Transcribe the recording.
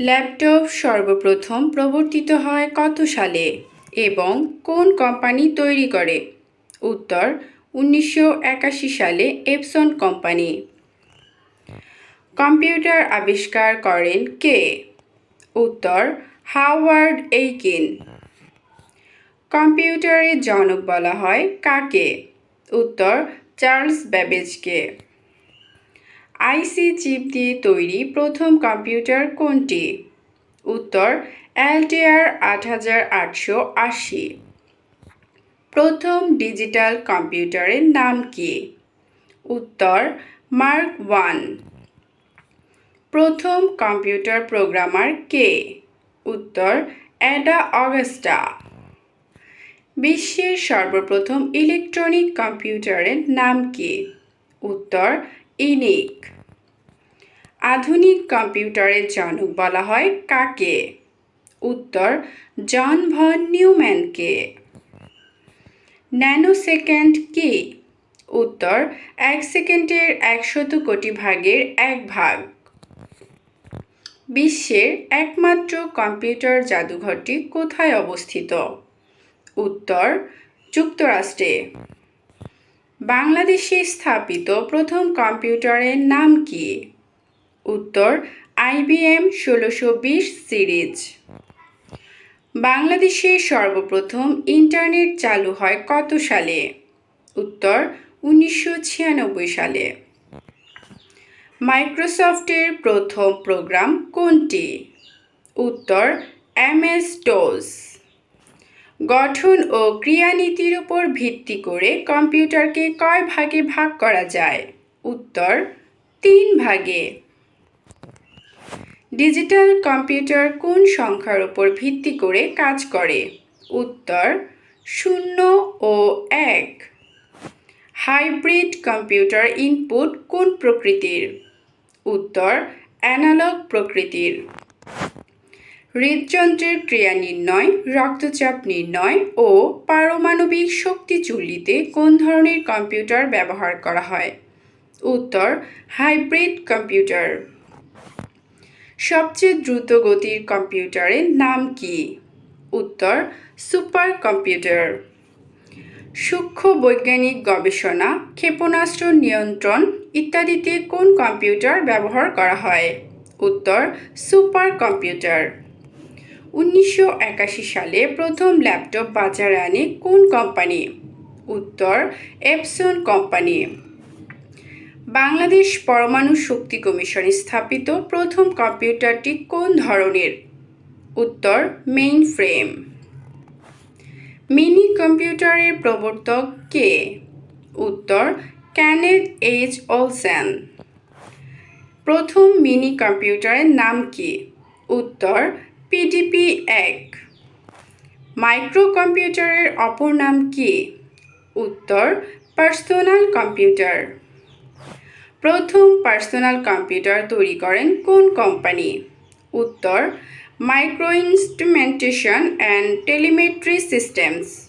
Laptop সর্বপ্রথম প্রবর্তিত হয় কত সালে এবং কোন কোম্পানি তৈরি করে? উত্তর, উনিশশো একাশি সালে এপসন কোম্পানি। কম্পিউটার আবিষ্কার করেন কে? উত্তর, হাওয়ার্ড এইকিন। কম্পিউটারের জনক বলা হয় কাকে? উত্তর, চার্লস ব্যাবেজকে। আইসি চিপ দিয়ে তৈরি প্রথম কম্পিউটার কোনটি? উত্তর, এলটিআর আট হাজার আটশো আশি। প্রথম ডিজিটাল কম্পিউটারের নাম কি? উত্তর, মার্ক ওয়ান। প্রথম কম্পিউটার প্রোগ্রামার কে? উত্তর, অ্যাডা অগাস্টা। বিশ্বের সর্বপ্রথম ইলেকট্রনিক কম্পিউটারের নাম কি? উত্তর ইনিক আধুনিক কম্পিউটারের জনক বলা হয় কাকে? উত্তর, জন ভন নিউম্যানকে। ন্যানো সেকেন্ড কি? উত্তর, এক সেকেন্ডের একশত কোটি ভাগের এক ভাগ। বিশ্বের একমাত্র কম্পিউটার জাদুঘরটি কোথায় অবস্থিত? উত্তর, যুক্তরাষ্ট্রে। বাংলাদেশে স্থাপিত প্রথম কম্পিউটারের নাম কি? উত্তর আইবিএম ষোলোশো বিশ সিরিজ। বাংলাদেশে সর্বপ্রথম ইন্টারনেট চালু হয় কত সালে? উত্তর, উনিশশো ছিয়ানব্বই সালে। মাইক্রোসফটের প্রথম প্রোগ্রাম কোনটি? উত্তর এমএস ডোজ। গঠন ও ক্রিয়ানীতির উপর ভিত্তি করে কম্পিউটারকে কয় ভাগে ভাগ করা যায়? উত্তর, তিন ভাগে। ডিজিটাল কম্পিউটার কোন সংখ্যার উপর ভিত্তি করে কাজ করে? উত্তর, শূন্য ও এক। হাইব্রিড কম্পিউটার ইনপুট কোন প্রকৃতির? উত্তর, অ্যানালগ প্রকৃতির। হৃদযন্ত্রের ক্রিয়া নির্ণয়, রক্তচাপ নির্ণয় ও পারমাণবিক শক্তি চুল্লিতে কোন ধরনের কম্পিউটার ব্যবহার করা হয়? উত্তর, হাইব্রিড কম্পিউটার। সবচেয়ে দ্রুত গতির কম্পিউটারের নাম কি? উত্তর, সুপার কম্পিউটার। সূক্ষ্ম বৈজ্ঞানিক গবেষণা, ক্ষেপণাস্ত্র নিয়ন্ত্রণ ইত্যাদিতে কোন কম্পিউটার ব্যবহার করা হয়? উত্তর, সুপার কম্পিউটার। উনিশশো একাশি সালে প্রথম ল্যাপটপ বাজারে আনে কোন কোম্পানি? উত্তর, এপসন কোম্পানি। বাংলাদেশ পরমাণু শক্তি কমিশনে স্থাপিত প্রথম কম্পিউটারটি কোন ধরনের? উত্তর মেইন ফ্রেম মিনি কম্পিউটারের প্রবর্তক কে? উত্তর ক্যানেড এইচ অলসেন প্রথম মিনি কম্পিউটারের নাম কি? উত্তর পিডিপি এক। মাইক্রো কম্পিউটারের অপর নাম কি? উত্তর পার্সোনাল কম্পিউটার প্রথম পার্সোনাল কম্পিউটার তৈরি করেন কোন কোম্পানি উত্তর micro instrumentation and telemetry systems